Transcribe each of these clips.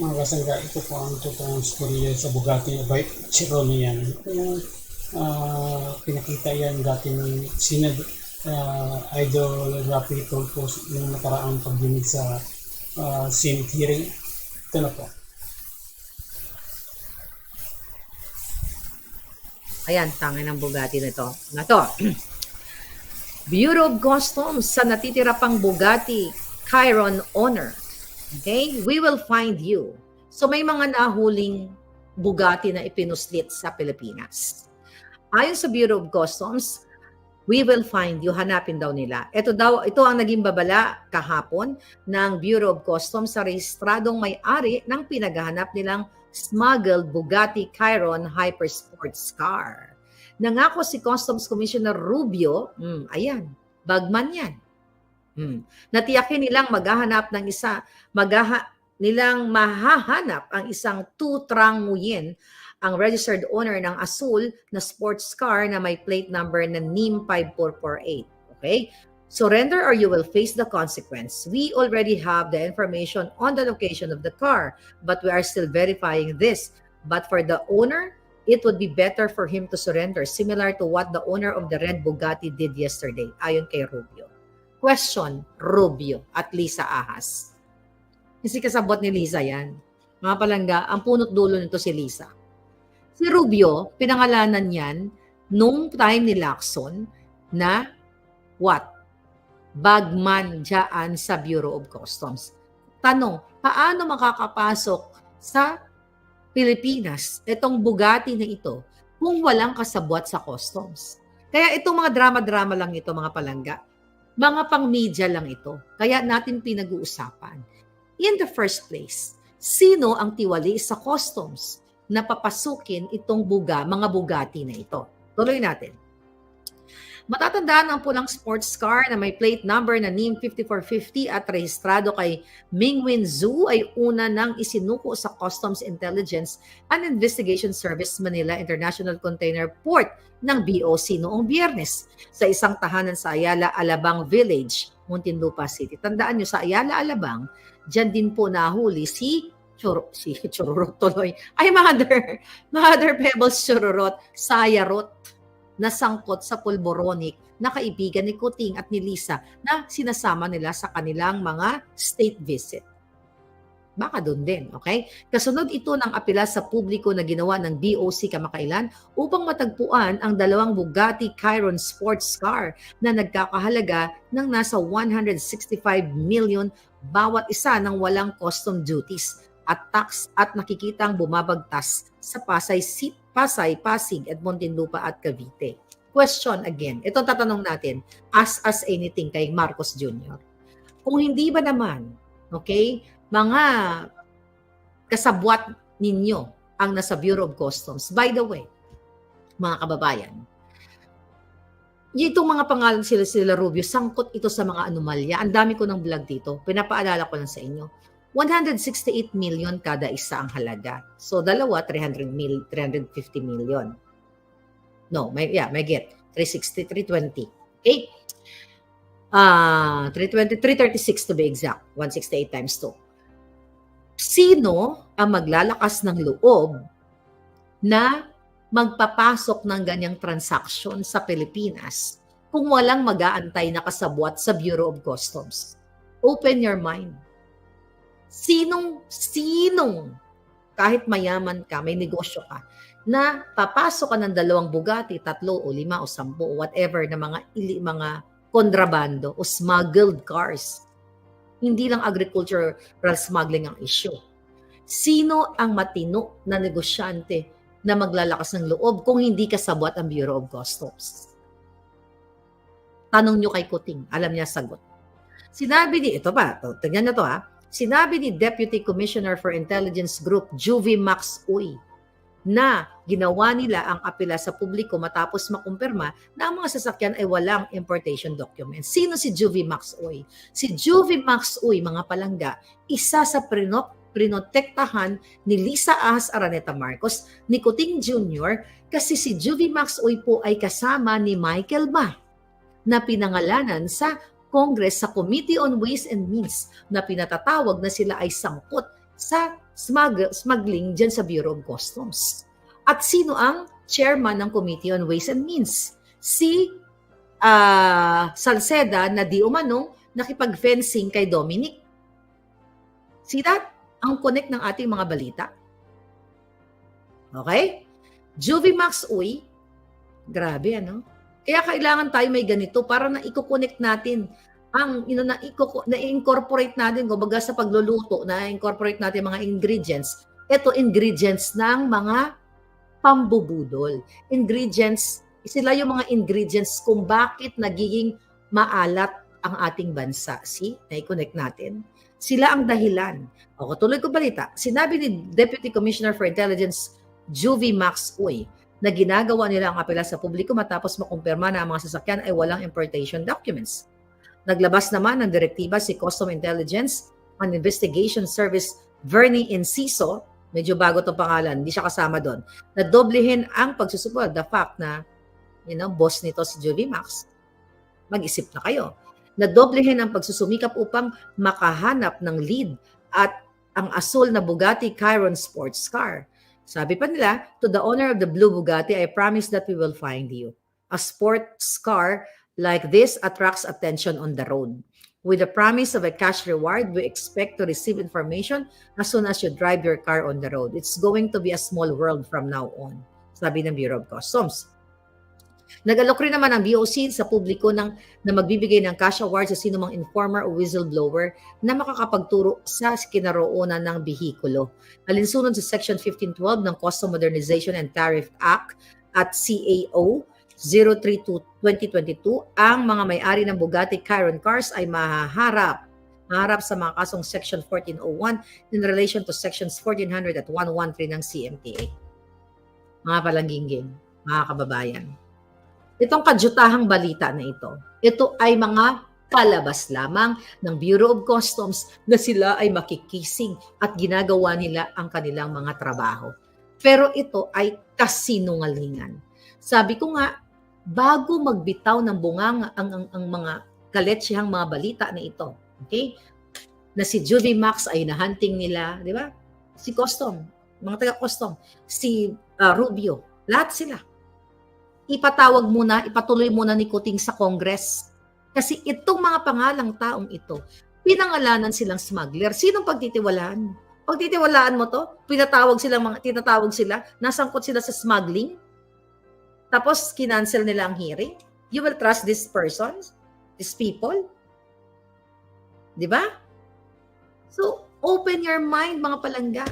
Mga kasangga, ito po ang totoong storya sa Bugatti by Chiron yan. Kung ah, pinakita yan dati ni Sinad uh, Idol Rapi Tulfo yung nakaraang pagdinig sa uh, Senate hearing. Ito na po. Ayan, tangin ng Bugatti na to. Na to. Bureau of Customs sa natitira pang Bugatti Chiron owner. Okay? We will find you. So may mga nahuling Bugatti na ipinuslit sa Pilipinas. Ayon sa Bureau of Customs, we will find you. Hanapin daw nila. Ito daw, ito ang naging babala kahapon ng Bureau of Customs sa rehistradong may-ari ng pinaghahanap nilang smuggled Bugatti Chiron Hypersports car. Nangako si Customs Commissioner Rubio, mm, ayan, bagman yan. Mm, natiyakin nilang maghahanap ng isa, maghaha, nilang mahahanap ang isang two-trang Nguyen, ang registered owner ng Asul na sports car na may plate number na NIM 5448. Okay? Surrender or you will face the consequence. We already have the information on the location of the car, but we are still verifying this. But for the owner, it would be better for him to surrender, similar to what the owner of the red Bugatti did yesterday, ayon kay Rubio. Question, Rubio at Lisa Ahas. Kasi kasabot ni Lisa yan. Mga palangga, ang punot dulo nito si Lisa. Si Rubio, pinangalanan yan nung time ni Lacson na what? Bagman dyan sa Bureau of Customs. Tanong, paano makakapasok sa Pilipinas itong Bugatti na ito kung walang kasabwat sa customs? Kaya itong mga drama-drama lang ito, mga palangga, mga pang-media lang ito. Kaya natin pinag-uusapan. In the first place, sino ang tiwali sa customs na papasukin itong buga, mga Bugatti na ito? Tuloy natin. Matatandaan ang pulang sports car na may plate number na NIM 5450 at rehistrado kay Mingwin Zhu ay una nang isinuko sa Customs Intelligence and Investigation Service Manila International Container Port ng BOC noong biyernes sa isang tahanan sa Ayala, Alabang Village, Muntinlupa City. Tandaan nyo, sa Ayala, Alabang, dyan din po nahuli si Chur si Chururot tuloy. Ay, Mother, Mother Pebbles Chururot, Sayarot na sangkot sa pulboronic na kaibigan ni Kuting at ni Lisa na sinasama nila sa kanilang mga state visit. Baka doon din, okay? Kasunod ito ng apela sa publiko na ginawa ng BOC kamakailan upang matagpuan ang dalawang Bugatti Chiron sports car na nagkakahalaga ng nasa 165 million bawat isa ng walang custom duties at tax at nakikitang bumabagtas sa Pasay City Pasay, Pasig, at Muntinlupa at Cavite. Question again. Ito tatanong natin. As as anything kay Marcos Jr. Kung hindi ba naman, okay, mga kasabwat ninyo ang nasa Bureau of Customs. By the way, mga kababayan, itong mga pangalan sila sila Rubio, sangkot ito sa mga anomalya. Ang dami ko ng vlog dito. Pinapaalala ko lang sa inyo. 168 million kada isa ang halaga. So dalawa 300 mil 350 million. No, may yeah, may get 360 320. Okay? Ah, uh, 320 336 to be exact. 168 times 2. Sino ang maglalakas ng loob na magpapasok ng ganyang transaction sa Pilipinas kung walang mag-aantay na kasabwat sa Bureau of Customs? Open your mind sinong, sinong, kahit mayaman ka, may negosyo ka, na papasok ka ng dalawang Bugatti, tatlo o lima o sampu o whatever na mga ili, mga kontrabando o smuggled cars. Hindi lang agricultural smuggling ang issue. Sino ang matino na negosyante na maglalakas ng loob kung hindi kasabwat ang Bureau of Customs? Tanong nyo kay Kuting, alam niya sagot. Sinabi ni, ito pa, tingnan na to ha, Sinabi ni Deputy Commissioner for Intelligence Group Juvie Max Uy na ginawa nila ang apela sa publiko matapos makumpirma na ang mga sasakyan ay walang importation documents. Sino si Juvie Max Uy? Si Juvie Max Uy, mga palangga, isa sa prinop prinotektahan ni Lisa Ahas Araneta Marcos, ni Kuting Jr. kasi si Juvie Max Uy po ay kasama ni Michael Ma na pinangalanan sa Congress sa Committee on Ways and Means na pinatatawag na sila ay sangkot sa smug- smuggling dyan sa Bureau of Customs. At sino ang chairman ng Committee on Ways and Means? Si ah, Salceda na di umanong nakipag-fencing kay Dominic. See that? Ang connect ng ating mga balita. Okay? Juvie Max Uy, grabe ano? Kaya kailangan tayo may ganito para na i-connect natin ang you know, na, iko- na incorporate natin kumbaga sa pagluluto na incorporate natin mga ingredients. Ito ingredients ng mga pambubudol. Ingredients sila yung mga ingredients kung bakit nagiging maalat ang ating bansa. See na-connect natin. Sila ang dahilan. O tuloy ko balita. Sinabi ni Deputy Commissioner for Intelligence Juvie Max Uy na ginagawa nila ang apela sa publiko matapos makumpirma na ang mga sasakyan ay walang importation documents. Naglabas naman ng direktiba si Custom Intelligence and Investigation Service Vernie Enciso, medyo bago itong pangalan, hindi siya kasama doon, na doblehin ang pagsusuport. The fact na, you know, boss nito si Juvie Max, mag-isip na kayo. Na doblehin ang pagsusumikap upang makahanap ng lead at ang asul na Bugatti Chiron sports car. Sabi pa nila, to the owner of the blue Bugatti, I promise that we will find you. A sports car like this attracts attention on the road. With the promise of a cash reward, we expect to receive information as soon as you drive your car on the road. It's going to be a small world from now on, sabi ng Bureau of Customs. Nag-alok rin naman ang BOC sa publiko ng, na magbibigay ng cash award sa sino mang informer o whistleblower na makakapagturo sa kinaroonan ng bihikulo. Alinsunod sa Section 1512 ng Custom Modernization and Tariff Act at CAO 032-2022, ang mga may-ari ng Bugatti Chiron cars ay mahaharap maharap sa mga kasong Section 1401 in relation to Sections 1400 at 113 ng CMTA. Mga palangginging, mga kababayan. Itong kadyutahang balita na ito, ito ay mga palabas lamang ng Bureau of Customs na sila ay makikising at ginagawa nila ang kanilang mga trabaho. Pero ito ay kasinungalingan. Sabi ko nga, bago magbitaw ng bungang ang, ang, ang mga kaletsihang mga balita na ito, okay? Na si Juvie Max ay nahunting nila, di ba? Si Custom, mga taga-Custom, si ah, Rubio, lahat sila ipatawag muna, ipatuloy muna ni Kuting sa Congress. Kasi itong mga pangalang taong ito, pinangalanan silang smuggler. Sinong pagtitiwalaan? Pagtitiwalaan mo to, pinatawag sila, mga, tinatawag sila, nasangkot sila sa smuggling, tapos kinancel nila ang hearing. You will trust these persons? These people? Di ba? So, open your mind, mga palangga.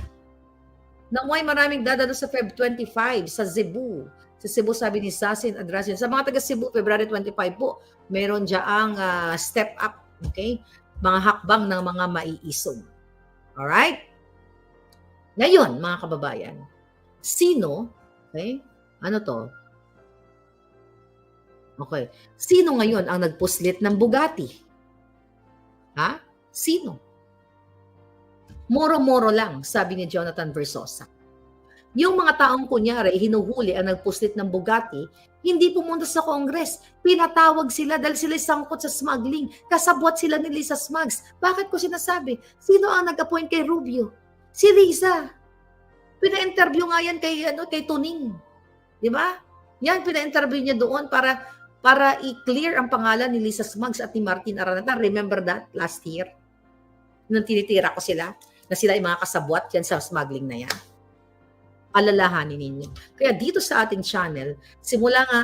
Naway maraming dadalo sa Feb 25 sa Cebu. Sa Cebu, sabi ni Sasin Adrasian. Sa mga taga Cebu, February 25 po, meron diyaang ah, step up, okay? Mga hakbang ng mga maiisog. Alright? Ngayon, mga kababayan, sino, okay? Ano to? Okay. Sino ngayon ang nagpuslit ng Bugatti? Ha? Sino? Moro-moro lang, sabi ni Jonathan Versosa. Yung mga taong kunyari, hinuhuli ang nagpuslit ng Bugatti, hindi pumunta sa Congress. Pinatawag sila dahil sila sangkot sa smuggling. Kasabwat sila ni Lisa Smugs. Bakit ko sinasabi? Sino ang nag-appoint kay Rubio? Si Lisa. Pina-interview nga yan kay, ano, kay Tuning. Di ba? Yan, pina-interview niya doon para para i-clear ang pangalan ni Lisa Smugs at ni Martin Araneta. Remember that last year? Nung tinitira ko sila, na sila ay mga kasabwat yan sa smuggling na yan alalahanin ninyo. Kaya dito sa ating channel, simula nga,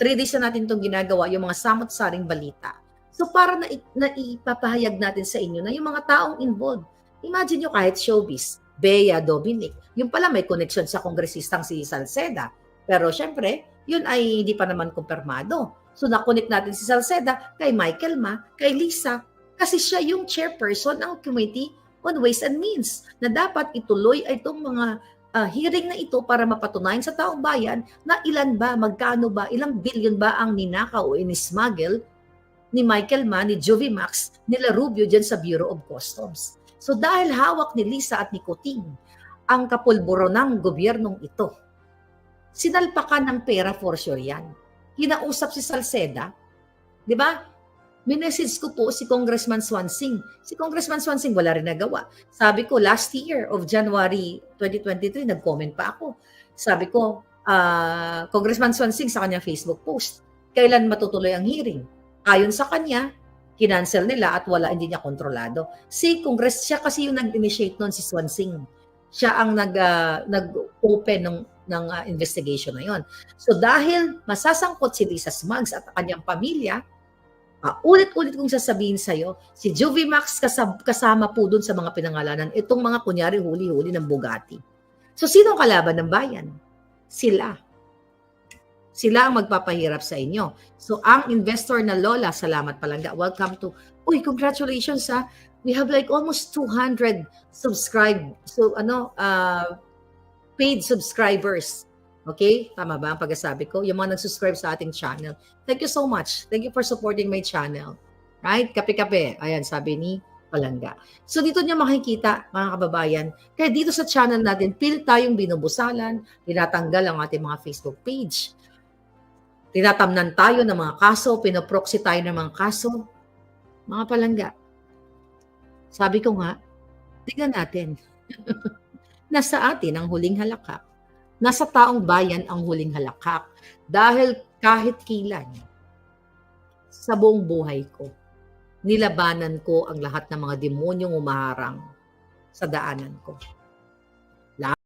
3 days na natin itong ginagawa, yung mga samot-saring balita. So para na, na ipapahayag natin sa inyo na yung mga taong involved, imagine nyo kahit showbiz, Bea Dominic, yung pala may connection sa kongresistang si Salceda. Pero syempre, yun ay hindi pa naman kumpirmado. So nakonect natin si Salceda kay Michael Ma, kay Lisa, kasi siya yung chairperson ng Committee on Ways and Means na dapat ituloy itong mga uh, hearing na ito para mapatunayan sa taong bayan na ilan ba, magkano ba, ilang billion ba ang ninakaw o inismuggle ni Michael Mann, ni Juvie Max, nila Rubio dyan sa Bureau of Customs. So dahil hawak ni Lisa at ni Kuting ang kapulburo ng gobyernong ito, sinalpakan ng pera for sure yan. Kinausap si Salceda, di ba? Minessage ko po si Congressman Swansing. Si Congressman Swansing wala rin nagawa. Sabi ko, last year of January 2023, nag-comment pa ako. Sabi ko, ah, Congressman Swansing sa kanyang Facebook post, kailan matutuloy ang hearing? Ayon sa kanya, kinancel nila at wala, hindi niya kontrolado. Si Congress, siya kasi yung nag-initiate noon, si Swansing. Siya ang nag, ah, nag-open ng, ng ah, investigation na yon. So dahil masasangkot si Lisa Smugs at ang kanyang pamilya, ah, ulit-ulit kong sasabihin sa'yo, si Juvie Max kasab- kasama po dun sa mga pinangalanan, itong mga kunyari huli-huli ng Bugatti. So sino ang kalaban ng bayan? Sila. Sila ang magpapahirap sa inyo. So ang investor na Lola, salamat palangga, welcome to, uy, congratulations ha, we have like almost 200 subscribe, so ano, uh, paid subscribers. Okay? Tama ba ang pagkasabi ko? Yung mga nag-subscribe sa ating channel. Thank you so much. Thank you for supporting my channel. Right? Kape-kape. Ayan, sabi ni Palangga. So dito niyo makikita, mga kababayan, kaya dito sa channel natin, pilit tayong binubusalan, tinatanggal ang ating mga Facebook page. Tinatamnan tayo ng mga kaso, pinoproxy tayo ng mga kaso. Mga palangga. Sabi ko nga, tingnan natin. Nasa atin ang huling halakak. Nasa taong bayan ang huling halakak. Dahil kahit kailan, sa buong buhay ko, nilabanan ko ang lahat ng mga demonyong umaharang sa daanan ko.